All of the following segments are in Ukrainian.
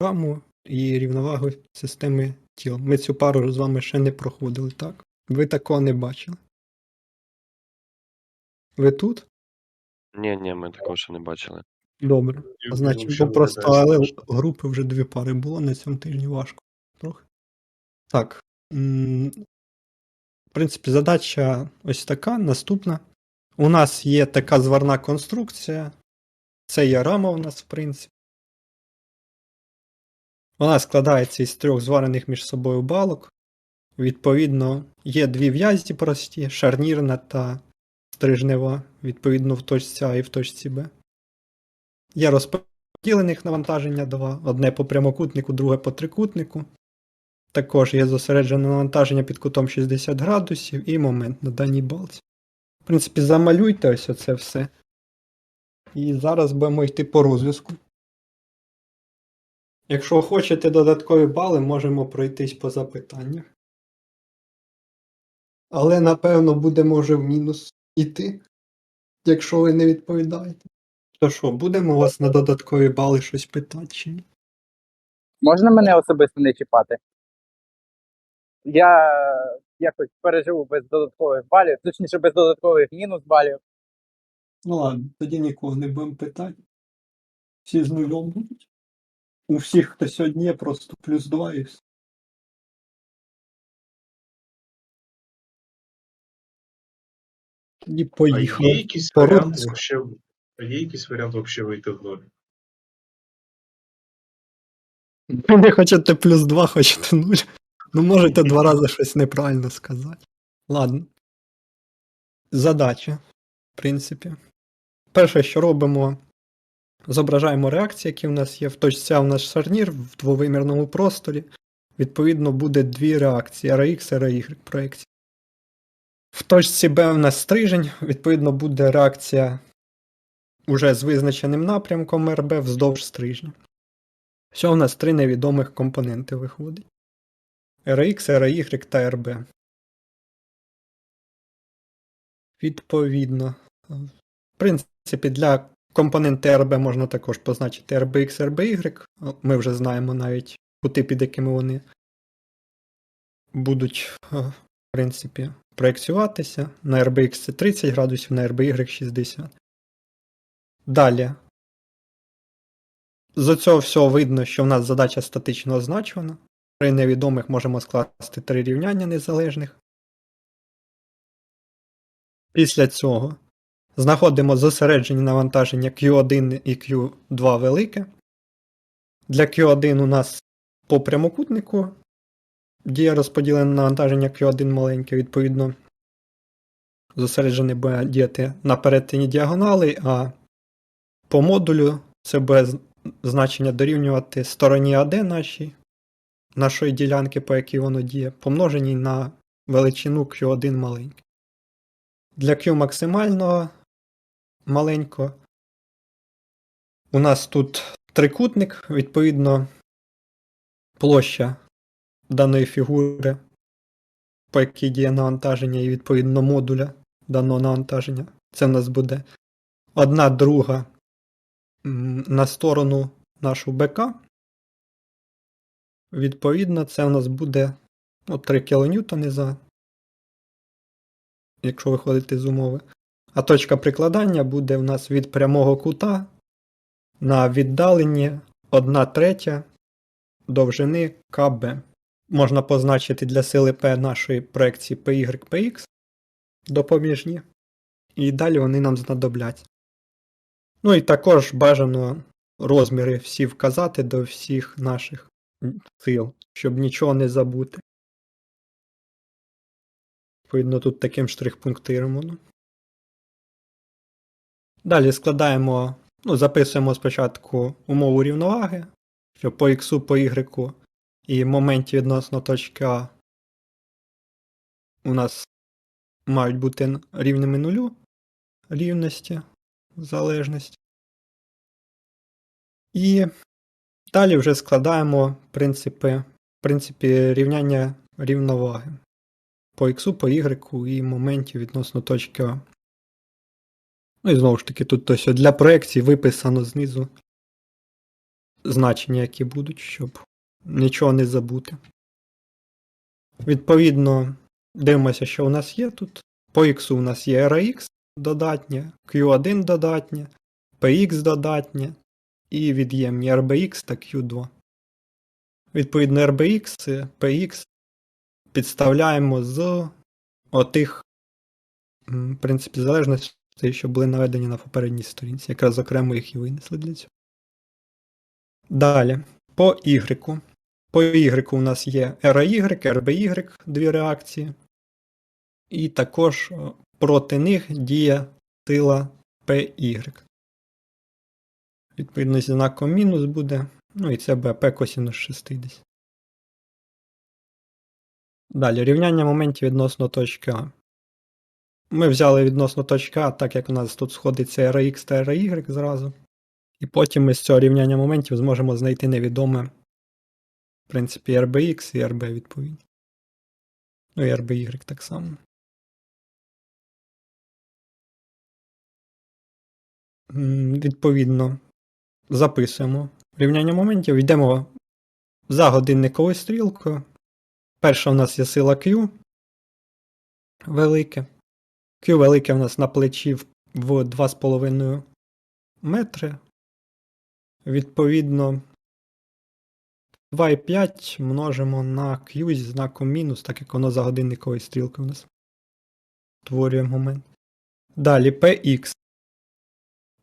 раму і рівновагу системи тіл. Ми цю пару з вами ще не проходили, так? Ви такого не бачили. Ви тут? Ні, ні, ми такого ще не бачили. Добре. Я Значить, бо просто але групи вже дві пари було на цьому тижні важко. Трохи. Так. В принципі, задача ось така. Наступна. У нас є така зварна конструкція. Це є рама у нас, в принципі. Вона складається із трьох зварених між собою балок. Відповідно, є дві в'язі прості, шарнірна та стрижнева, відповідно, в точці А і в точці Б. Є розподілених навантаження два, одне по прямокутнику, друге по трикутнику. Також є зосереджене навантаження під кутом 60 градусів і момент на даній балці. В принципі, замалюйте ось оце все. І зараз будемо йти по розв'язку. Якщо хочете додаткові бали, можемо пройтись по запитаннях. Але напевно будемо вже в мінус іти, якщо ви не відповідаєте. То що, будемо вас на додаткові бали щось питати чи ні? Можна мене особисто не чіпати? Я якось переживу без додаткових балів, точніше без додаткових мінус балів. Ну ладно, тоді нікого не будемо питати. Всі з нулем будуть. У всіх, хто сьогодні є, просто плюс 2 і все. Тоді А є якийсь По варіант вообще, а є якийсь варіант вообще вийти в ноль? Ви не хочете плюс 2, хочете 0. Ну, можете два рази щось неправильно сказати. Ладно. Задача, в принципі. Перше, що робимо, зображаємо реакції, які в нас є. В точці А у нас шарнір в двовимірному просторі. Відповідно, буде дві реакції RX і RY проекції. В точці Б у нас стрижень, відповідно, буде реакція уже з визначеним напрямком РБ вздовж стрижня. Що у нас три невідомих компоненти виходить: RX, RY та RB. Відповідно. В принципі, для компоненти RB можна також позначити RBX, RBY. Ми вже знаємо навіть кути, під якими вони будуть, е, в принципі, проєкціюватися. На RBX це 30 градусів, на RBY 60. Далі. З цього всього видно, що в нас задача статично означена. При невідомих можемо скласти три рівняння незалежних. Після цього знаходимо зосереджені навантаження Q1 і Q2 велике. Для Q1 у нас по прямокутнику діє розподілене навантаження Q1 маленьке, відповідно, зосереджений буде діяти на перетині діагонали, а по модулю це буде значення дорівнювати стороні АД нашій, нашої ділянки, по якій воно діє, помноженій на величину Q1 маленьке. Для Q максимального маленько. У нас тут трикутник, відповідно, площа даної фігури, по якій діє навантаження, і відповідно модуля даного навантаження. Це в нас буде одна друга на сторону нашу БК. Відповідно, це у нас буде ну, 3 кН за, якщо виходити з умови. А точка прикладання буде в нас від прямого кута на віддаленні 1 третя довжини КБ. Можна позначити для сили P нашої проекції PY, PX допоміжні. І далі вони нам знадобляться. Ну і також бажано розміри всі вказати до всіх наших сил, щоб нічого не забути. Відповідно, тут таким штрих-пунктиром. Далі складаємо, ну, записуємо спочатку умову рівноваги, що по х, по y і моменті відносно точки А у нас мають бути рівними нулю рівності залежності. І далі вже складаємо принципи, принципі рівняння рівноваги по х, по y і моменті відносно точки А. Ну і знову ж таки, тут ось для проекції виписано знизу значення, які будуть, щоб нічого не забути. Відповідно, дивимося, що у нас є тут. По X у нас є RX додатнє, Q1 додатнє, PX додатнє і від'ємні RBX та Q2. Відповідно, RBX, PX підставляємо з отих, в принципі, залежностей, що були наведені на попередній сторінці. Якраз окремо їх і винесли для цього. Далі, по Y. По Y у нас є RY, RBY, дві реакції. І також е, проти них діє сила PY. Відповідно, зі знаком мінус буде. Ну і це БП косінус 60. Далі, рівняння моментів відносно точки А. Ми взяли відносно точки А, так як у нас тут сходиться RX та RY зразу. І потім ми з цього рівняння моментів зможемо знайти невідоме, в принципі, RBX і RB відповідно. Ну і RBY так само. Відповідно, записуємо рівняння моментів, йдемо за годинниковою стрілкою. Перша у нас є сила Q велике. Q велике у нас на плечі в в 2,5 метри. Відповідно, 2,5 множимо на Q зі знаком мінус, так як воно за годинниковою стрілкою у нас створює момент. Далі PX.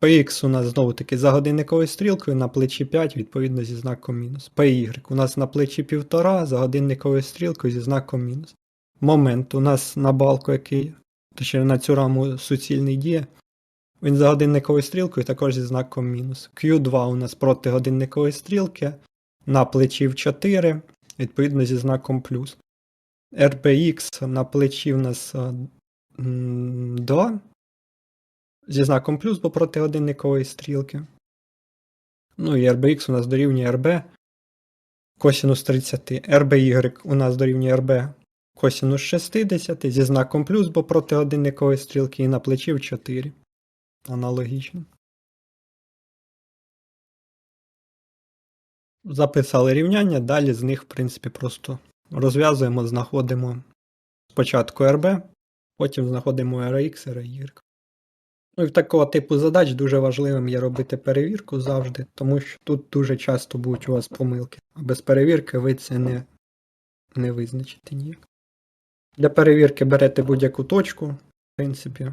PX у нас знову таки за годинниковою стрілкою на плечі 5, відповідно зі знаком мінус. PY у нас на плечі 1,5 за годинниковою стрілкою зі знаком мінус. Момент у нас на балку, який, точніше на цю раму суцільний діє. Він за годинниковою стрілкою також зі знаком мінус. Q2 у нас проти годинникової стрілки на плечі в 4, відповідно зі знаком плюс. RBX на плечі в нас 2 зі знаком плюс, бо проти годинникової стрілки. Ну і RBX у нас дорівнює RB косінус 30. RBY у нас дорівнює RB косінус 60 зі знаком плюс, бо проти годинникової стрілки і на плечі в 4. Аналогічно. Записали рівняння, далі з них, в принципі, просто розв'язуємо, знаходимо спочатку RB, потім знаходимо RX, RY. Ну і в такого типу задач дуже важливим є робити перевірку завжди, тому що тут дуже часто будуть у вас помилки. А без перевірки ви це не, не визначите ніяк. Для перевірки берете будь-яку точку, в принципі,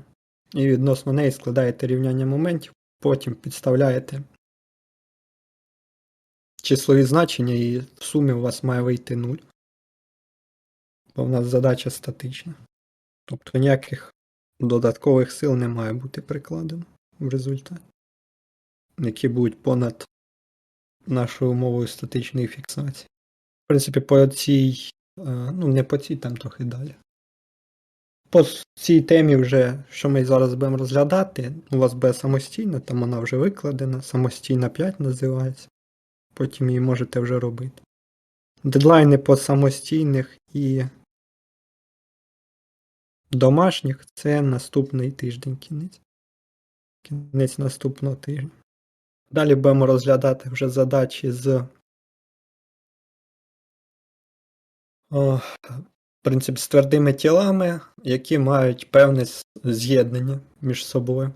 і відносно неї складаєте рівняння моментів, потім підставляєте числові значення, і в сумі у вас має вийти 0. Бо в нас задача статична. Тобто ніяких додаткових сил не має бути прикладено в результаті, які будуть понад нашою умовою статичної фіксації. В принципі, по цій, ну не по цій, там трохи далі. По цій темі, вже, що ми зараз будемо розглядати, у вас буде самостійна, там вона вже викладена, самостійна 5 називається. Потім її можете вже робити. Дедлайни по самостійних і домашніх це наступний тиждень кінець. Кінець наступного тижня. Далі будемо розглядати вже задачі з о, в принципі, з твердими тілами, які мають певне з'єднання між собою.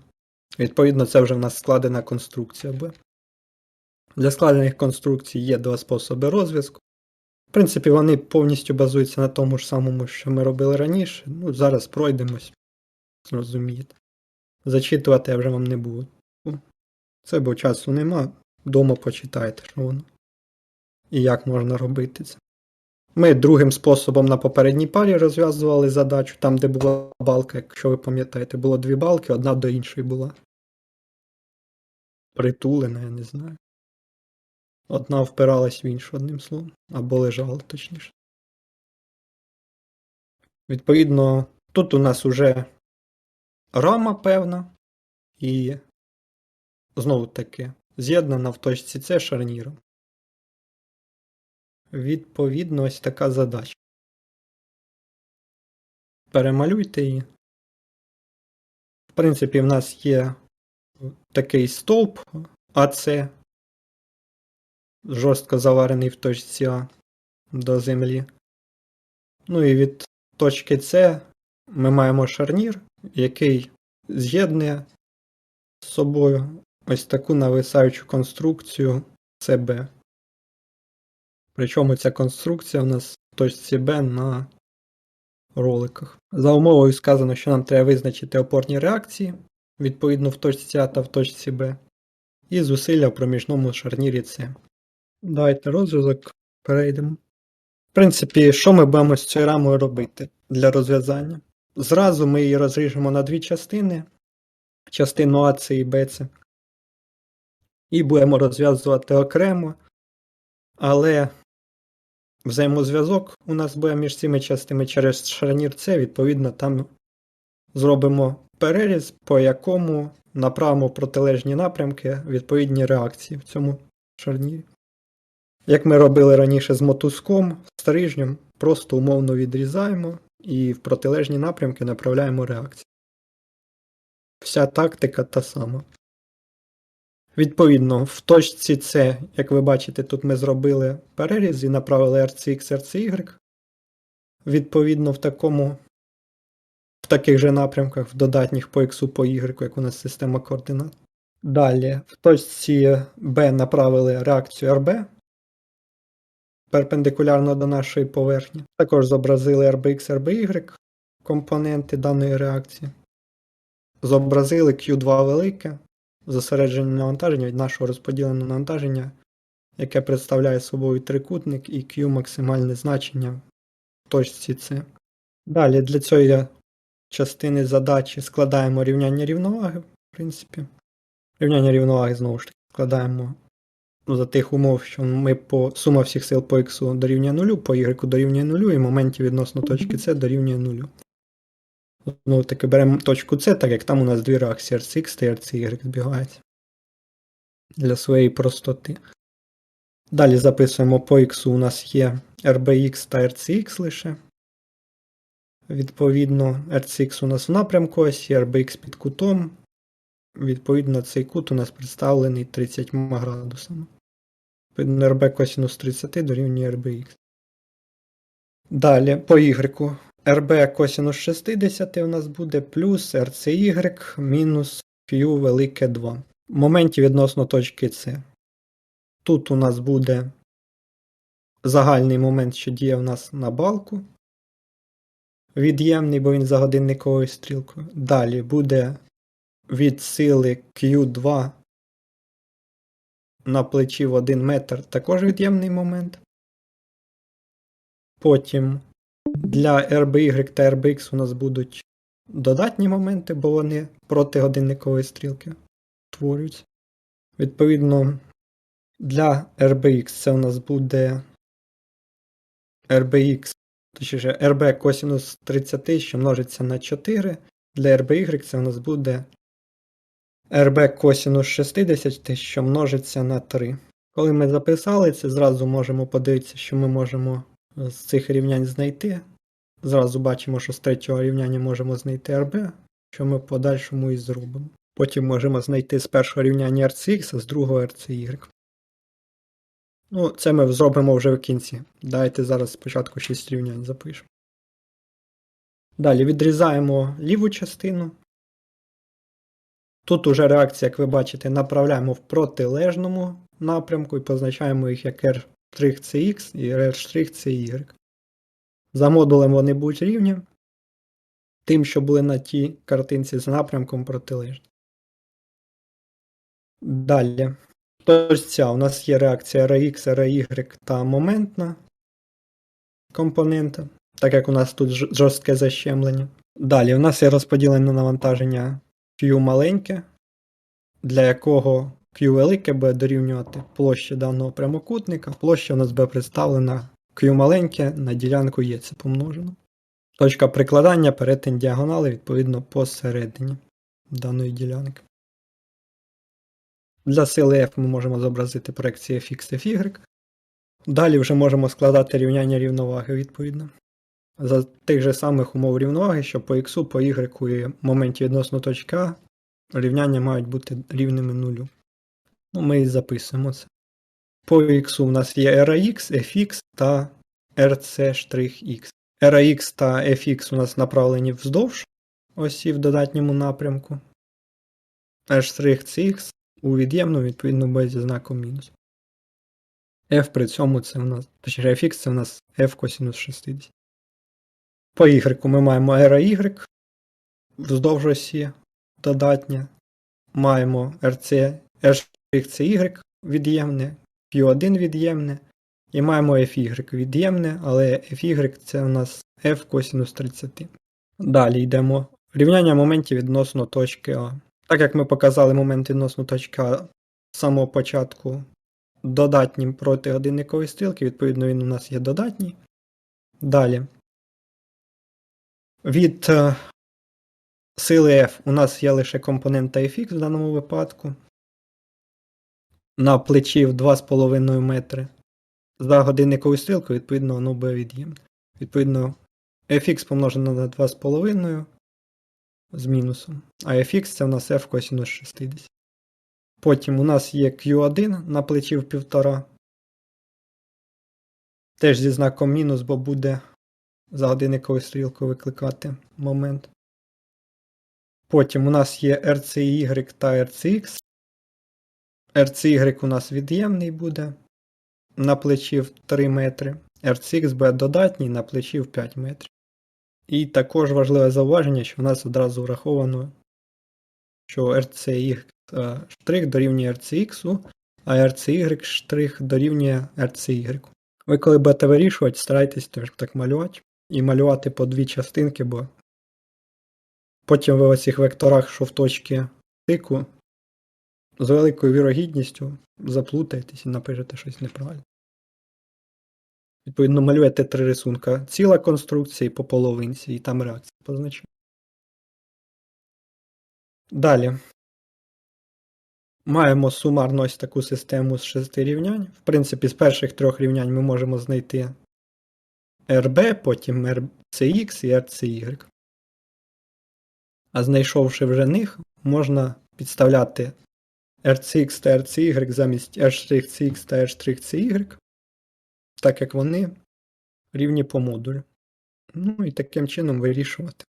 Відповідно, це вже в нас складена конструкція буде. Для складених конструкцій є два способи розв'язку. В принципі, вони повністю базуються на тому ж самому, що ми робили раніше. Ну, зараз пройдемось, зрозумієте. Зачитувати я вже вам не буду. Ну, Це бо часу нема. Дома почитайте, що воно. І як можна робити це. Ми другим способом на попередній парі розв'язували задачу, там, де була балка, якщо ви пам'ятаєте, було дві балки, одна до іншої була. Притулена, я не знаю. Одна впиралась в іншу, одним словом, або лежала, точніше. Відповідно, тут у нас уже рама певна, і знову таки з'єднана в точці С шарніром. Відповідно, ось така задача. Перемалюйте її. В принципі, в нас є такий стовп АЦ, жорстко заварений в точці А до землі. Ну і від точки С ми маємо шарнір, який з'єднує з собою ось таку нависаючу конструкцію СБ. Причому ця конструкція у нас в точці Б на роликах. За умовою сказано, що нам треба визначити опорні реакції, відповідно в точці А та в точці Б, і зусилля в проміжному шарнірі С. Давайте розв'язок перейдемо. В принципі, що ми будемо з цією рамою робити для розв'язання? Зразу ми її розріжемо на дві частини: частину АЦ і БЦ. І будемо розв'язувати окремо. Але взаємозв'язок у нас буде між цими частинами через шарнір С, відповідно, там зробимо переріз, по якому направимо протилежні напрямки відповідні реакції в цьому шарнірі. Як ми робили раніше з мотузком, стрижнем, просто умовно відрізаємо і в протилежні напрямки направляємо реакції. Вся тактика та сама. Відповідно, в точці С, як ви бачите, тут ми зробили переріз і направили RCX, RCY. Відповідно, в такому в таких же напрямках, в додатніх по X, по Y, як у нас система координат. Далі, в точці B направили реакцію RB перпендикулярно до нашої поверхні. Також зобразили RBX, RBY компоненти даної реакції. Зобразили Q2 велике, зосереджене навантаження від нашого розподіленого навантаження, яке представляє собою трикутник і Q максимальне значення в точці С. Далі для цієї частини задачі складаємо рівняння рівноваги, в принципі. Рівняння рівноваги знову ж таки складаємо ну, за тих умов, що ми по сума всіх сил по x дорівнює 0, по y дорівнює 0 і моменті відносно точки С дорівнює 0. Знову таки беремо точку С, так як там у нас дві реакції RCX та RCY збігаються. Для своєї простоти. Далі записуємо по x у нас є RBX та RCX лише. Відповідно, RCX у нас в напрямку осі, RBX під кутом. Відповідно, цей кут у нас представлений 30 градусами. Відповідно, RB косінус 30 дорівнює RBX. Далі по Y. RB косінус 60 у нас буде плюс RCY мінус Q велике 2. В моменті відносно точки С. Тут у нас буде загальний момент, що діє у нас на балку. Від'ємний, бо він за годинниковою стрілкою. Далі буде від сили Q2 на плечі в 1 метр також від'ємний момент. Потім для RBY та RBX у нас будуть додатні моменти, бо вони проти годинникової стрілки утворюються. Відповідно, для RBX це у нас буде RBX, точніше RB косінус 30, що множиться на 4. Для RBY це у нас буде RB косінус 60, що множиться на 3. Коли ми записали це, зразу можемо подивитися, що ми можемо з цих рівнянь знайти. Зразу бачимо, що з третього рівняння можемо знайти RB, що ми в подальшому і зробимо. Потім можемо знайти з першого рівняння RCX, а з другого RCY. Ну, це ми зробимо вже в кінці. Давайте зараз спочатку 6 рівнянь запишемо. Далі відрізаємо ліву частину. Тут уже реакція, як ви бачите, направляємо в протилежному напрямку і позначаємо їх як R'-CX і R'-CY. За модулем вони будуть рівні. Тим, що були на тій картинці з напрямком протилежні. Далі. Точця у нас є реакція RX, RY та моментна компонента, так як у нас тут жорстке защемлення. Далі у нас є розподілене навантаження Q маленьке, для якого Q велике буде дорівнювати площі даного прямокутника. Площа у нас буде представлена Q маленьке на ділянку є це помножено. Точка прикладання перетин діагонали відповідно посередині даної ділянки. Для сили F ми можемо зобразити проекції Fx та Y. Далі вже можемо складати рівняння рівноваги відповідно. За тих же самих умов рівноваги, що по X, по Y і моменті відносно точки А рівняння мають бути рівними нулю. Ну, ми записуємо це. По X у нас є RAX, FX та RC'X. RAX та FX у нас направлені вздовж осі в додатньому напрямку. R'-CX у від'ємну, відповідно, без зі знаком мінус. F при цьому це у нас, точніше, FX це у нас F косінус 60. По Y ми маємо RAY вздовж осі додатнє. Маємо RC, R'CY від'ємне, Q1 від'ємне. І маємо FY від'ємне, але FY це у нас F косінус 30. Далі йдемо. Рівняння моментів відносно точки А. Так як ми показали момент відносно точки А з самого початку додатнім проти годинникової стрілки, відповідно, він у нас є додатній. Далі. Від е, сили F у нас є лише компонента Fx в даному випадку. На плечі в 2,5 метри. За годинниковою стрілкою, відповідно, воно буде від'ємне. Відповідно, fx помножено на 2,5 з мінусом. А fx це у нас f косінус 60. Потім у нас є Q1 на плечі в 1,5. Теж зі знаком мінус, бо буде за годинниковою стрілкою викликати момент. Потім у нас є RCY та RCX. RCY у нас від'ємний буде на плечі в 3 метри. RCX буде додатній на плечі в 5 метрів. І також важливе зауваження, що в нас одразу враховано, що RCY е, штрих дорівнює RCX, а RCY штрих дорівнює RCY. Ви коли будете вирішувати, старайтесь теж так малювати. І малювати по дві частинки, бо потім ви в цих векторах, що в точці тику, з великою вірогідністю заплутаєтесь і напишете щось неправильно. Відповідно, малюєте три рисунка. Ціла конструкція по половинці, і там реакція позначена. Далі. Маємо сумарно ось таку систему з шести рівнянь. В принципі, з перших трьох рівнянь ми можемо знайти RB, потім RCX і RCY. А знайшовши вже них, можна підставляти RCX та RCY замість R'CX та R'CY, так як вони рівні по модулю. Ну і таким чином вирішувати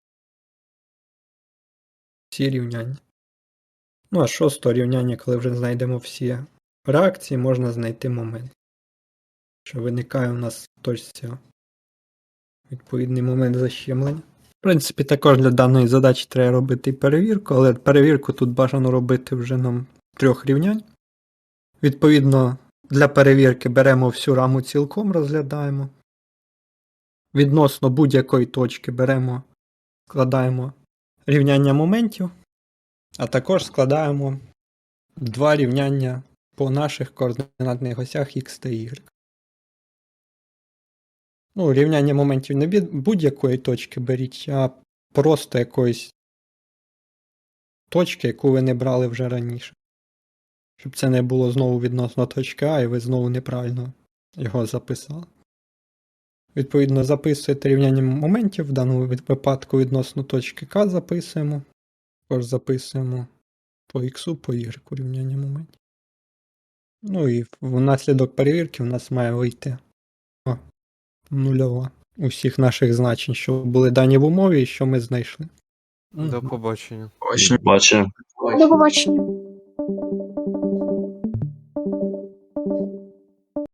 всі рівняння. Ну, а шостого рівняння, коли вже знайдемо всі реакції, можна знайти момент. Що виникає у нас в точці відповідний момент защемлення. В принципі, також для даної задачі треба робити перевірку, але перевірку тут бажано робити вже нам трьох рівнянь. Відповідно, для перевірки беремо всю раму цілком, розглядаємо. Відносно будь-якої точки беремо, складаємо рівняння моментів, а також складаємо два рівняння по наших координатних осях X та Y. Ну, рівняння моментів не від будь-якої точки беріть, а просто якоїсь точки, яку ви не брали вже раніше. Щоб це не було знову відносно точки А, і ви знову неправильно його записали. Відповідно, записуєте рівняння моментів, в даному випадку відносно точки К записуємо. Також записуємо по Х, по Y рівняння моментів. Ну і внаслідок перевірки у нас має вийти о, нульова усіх наших значень, що були дані в умові і що ми знайшли. До Мгм. побачення. До побачення.